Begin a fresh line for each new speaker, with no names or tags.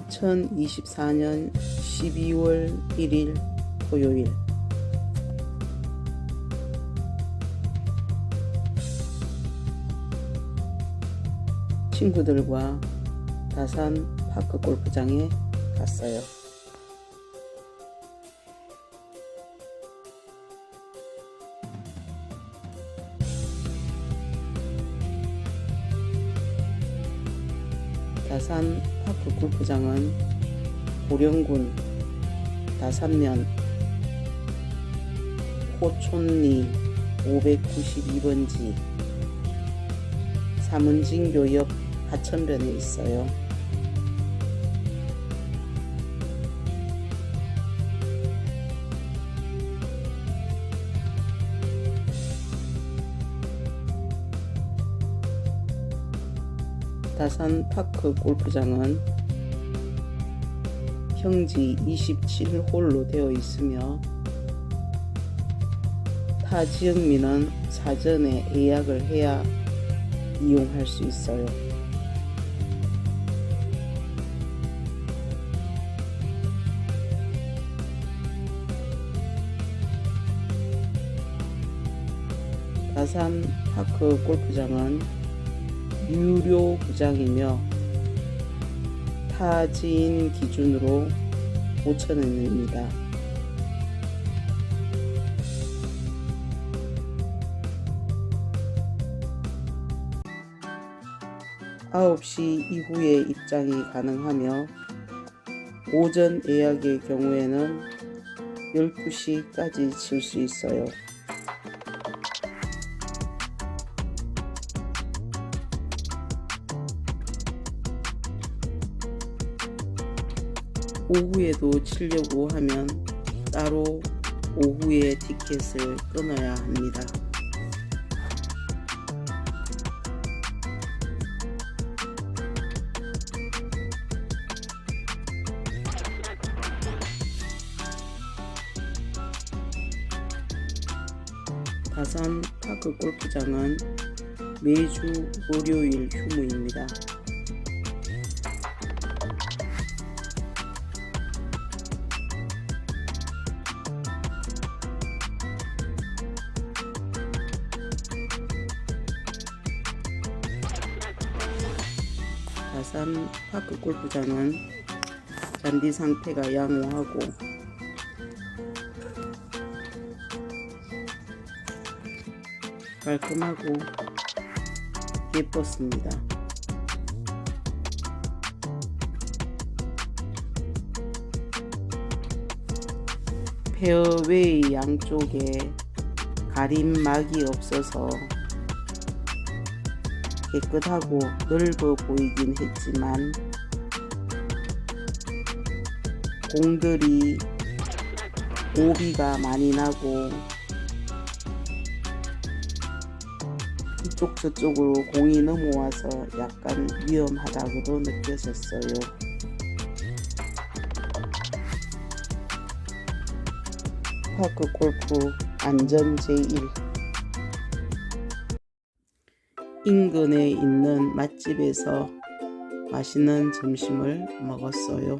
2024년 12월 1일 토요일 친구들과 다산 파크 골프장에 갔어요. 다산 파크 골프장은 고령군 다산면 호촌리 592번지 삼은진교 옆 하천변에 있어요. 다산 파크 골프장은 평지 27홀로 되어 있으며 타 지역민은 사전에 예약을 해야 이용할 수 있어요. 다산 파크 골프장은 유료 구장이며 타지인 기준으로 5,000원입니다. 9시 이후에 입장이 가능하며 오전 예약의 경우에는 12시까지 칠 수 있어요. 오후에도 치려고 하면 따로 오후에 티켓을 끊어야 합니다. 다산 파크 골프장은 매주 월요일 휴무입니다. 다산 파크 골프장은 잔디 상태가 양호하고 깔끔하고 예뻤습니다. 페어웨이 양쪽에 가림막이 없어서 깨끗하고 넓어 보이긴 했지만 공들이 오비가 많이 나고 이쪽 저쪽으로 공이 넘어와서 약간 위험하다고도 느껴졌어요. 파크 골프 안전 제1 인근에 있는 맛집에서 맛있는 점심을 먹었어요.